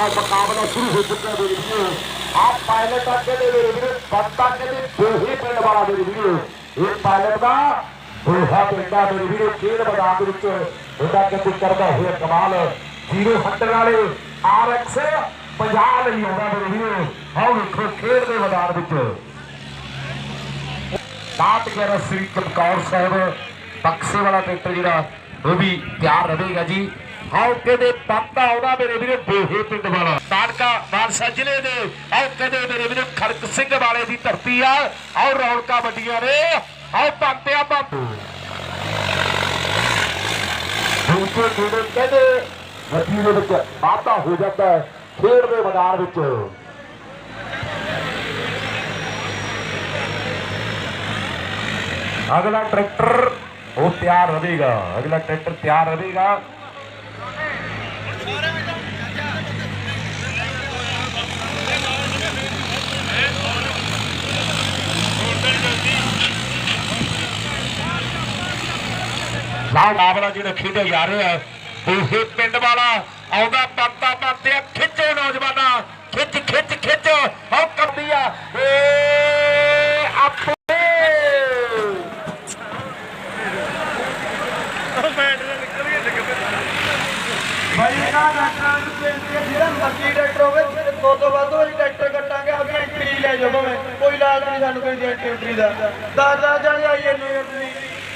ਆ ਮੁਕਾਬਲਾ ਸ਼ੁਰੂ ਹੋ ਚੁੱਕਾ ਮੇਰੇ ਵੀਰੋ ਆ ਪਾਇਲਟ ਅੱਗੇ ਦੇ ਮੇਰੇ ਵੀਰੋ, ਬੰਦਾ ਕਹਿੰਦੇ ਦੋਹੇ ਪਿੰਡ ਵਾਲਾ ਮੇਰੇ ਵੀਰੋ। ਇਹ ਪਾਇਲਟ ਦਾ ਦੋਹਾ ਪਿੰਡਾ ਮੇਰੇ ਵੀਰੋ ਖੇਡ ਮੈਦਾਨ ਦੇ ਵਿੱਚ ਉਹਦਾ ਕਿਤੇ ਕਰਦਾ ਹੋਇਆ ਕਮਾਲ। ਜ਼ੀਰੋ ਵਾਲੇ ਆਰਐਕਸ 50 ਲਈ ਆਉਂਦਾ ਮੇਰੇ ਵੀਰੋ। ਆਓ ਵੇਖੋ, ਖੇਡ ਦੇ ਮੈਦਾਨ ਵਿੱਚ। ਸਾਤ ਗਿਆਰਾਂ ਸ੍ਰੀ ਚਮਕੌਰ ਸਾਹਿਬ, ਬਕਸੇ ਵਾਲਾ ਟਰੈਕਟਰ ਜਿਹੜਾ, ਉਹ ਵੀ ਤਿਆਰ ਰਹੇਗਾ ਜੀ। ਆਓ ਕਹਿੰਦੇ ਪੰਤਾ ਆਉਂਦਾ ਮੇਰੇ ਵੀਰੇ, ਬੋਹੇ ਪਿੰਡ ਵਾਲਾ। ਤਾੜਕਾ ਬਾਦਸ਼ਾਹ ਜ਼ਿਲ੍ਹੇ ਦੇ ਆਓ ਕਹਿੰਦੇ ਮੇਰੇ ਵੀਰੇ, ਖੜਕ ਸਿੰਘ ਵਾਲੇ ਦੀ ਧਰਤੀ ਆ। ਆਓ ਰੌਣਕਾਂ ਵੱਡੀਆਂ ਨੇ। ਆਓ ਪੰਤਿਆ ਬਾਪੂ ਦੂਜੇ ਜਿਹੜੇ ਕਹਿੰਦੇ ਗੱਡੀ ਦੇ ਵਿੱਚ ਵਾਧਾ ਹੋ ਜਾਂਦਾ ਹੈ ਖੇਡ ਦੇ ਮੈਦਾਨ ਵਿੱਚ। ਅਗਲਾ ਟਰੈਕਟਰ ਉਹ ਤਿਆਰ ਰਹੇਗਾ। ਅਗਲਾ ਟਰੈਕਟਰ ਤਿਆਰ ਰਹੇਗਾ। ਲਾਲ ਮਾਮਲਾ ਜਿਹੜਾ ਖੇਡਿਆ ਜਾ ਰਿਹਾ ਹੈ ਇਹ ਪਿੰਡ ਵਾਲਾ ਆਉਂਦਾ, ਪੰਤਾ ਪੰਤਿਆ ਖਿੱਚੋ ਨੌਜਵਾਨਾਂ, ਖਿੱਚ ਖਿੱਚ ਖਿੱਚ ਹੋ ਕਰਦੀ ਆ। ਏ ਆਪੇ ਭਾਈ, ਇਹਨਾਂ ਡਾਕਟਰਾਂ ਨੂੰ ਬੇਨਤੀ ਜਿਹੜਾ ਮਰਜ਼ੀ ਡਾਕਟਰ ਹੋਵੇ ਦੋ ਤੋਂ ਵੱਧ ਵਾਰੀ ਡਾਕਟਰ ਕੱਟਾਂਗੇ ਆਪਣੀ ਐਂਟਰੀ ਲੈ ਜਾਓ ਭਾਵੇਂ। ਕੋਈ ਇਲਾਜ ਨਹੀਂ ਸਾਨੂੰ ਕੋਈ ਐਂਟਰੀ ਦਾ। ਦਸ ਦਸ ਜਾਣੇ ਆਈ ਜਾਂਦੇ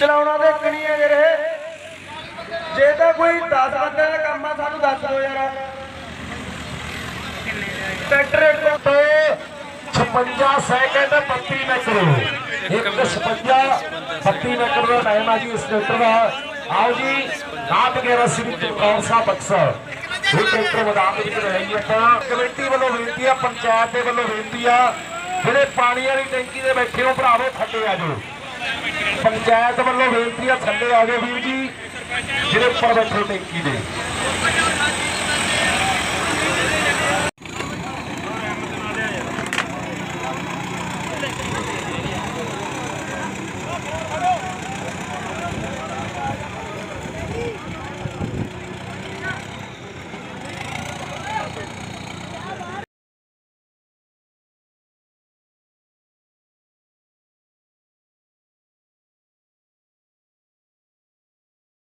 ਚਲਾਉਣਾ ਤੇ ਇੱਕ ਨਹੀਂ ਹੈ ਜਿਹੜੇ। ਜੇ ਤਾਂ ਕੋਈ 10 ਬੰਦੇ ਦਾ ਕੰਮ ਆ, ਸਾਨੂੰ ਦੱਸ ਦਿਓ ਯਾਰ। ਟਰੈਕਟਰ ਇੱਕ 56 ਸੈਕਿੰਡ 32 ਮਿੰਟ ਇੱਕ 56 32 ਮਿੰਟ ਦਾ ਟਾਈਮ ਆ ਜੀ ਇਸ ਟਰੈਕਟਰ ਦਾ। ਆਓ ਜੀ ਨਾਮ ਵਗੈਰਾ ਸ੍ਰੀ ਚਮਕੌਰ ਸਾਹਿਬ ਬਕਸਰ ਇਹ ਟਰੈਕਟਰ ਮੈਦਾਨ ਦੇ ਵਿੱਚ ਰਹੀ ਆਪਾਂ ਕਮੇਟੀ ਵੱਲੋਂ ਬੇਨਤੀ ਆ, ਪੰਚਾਇਤ ਦੇ ਵੱਲੋਂ ਬੇਨਤੀ ਆ, ਜਿਹੜੇ ਪਾਣੀ ਵਾਲੀ ਟੈਂਕੀ ਦੇ ਬੈਠੇ ਹੋ, ਭਰਾਵੋ, ਥੱਲੇ ਆ ਜਾਓ। ਪੰਚਾਇਤ ਵੱਲੋਂ ਬੇਨਤੀ ਆ, ਥੱਲੇ ਆ ਜਾਓ ਵੀਰ ਜੀ। ਜਿਹੜੇ ਉੱਪਰ ਬੈਠੇ ਟੈਂਕੀ ਦੇ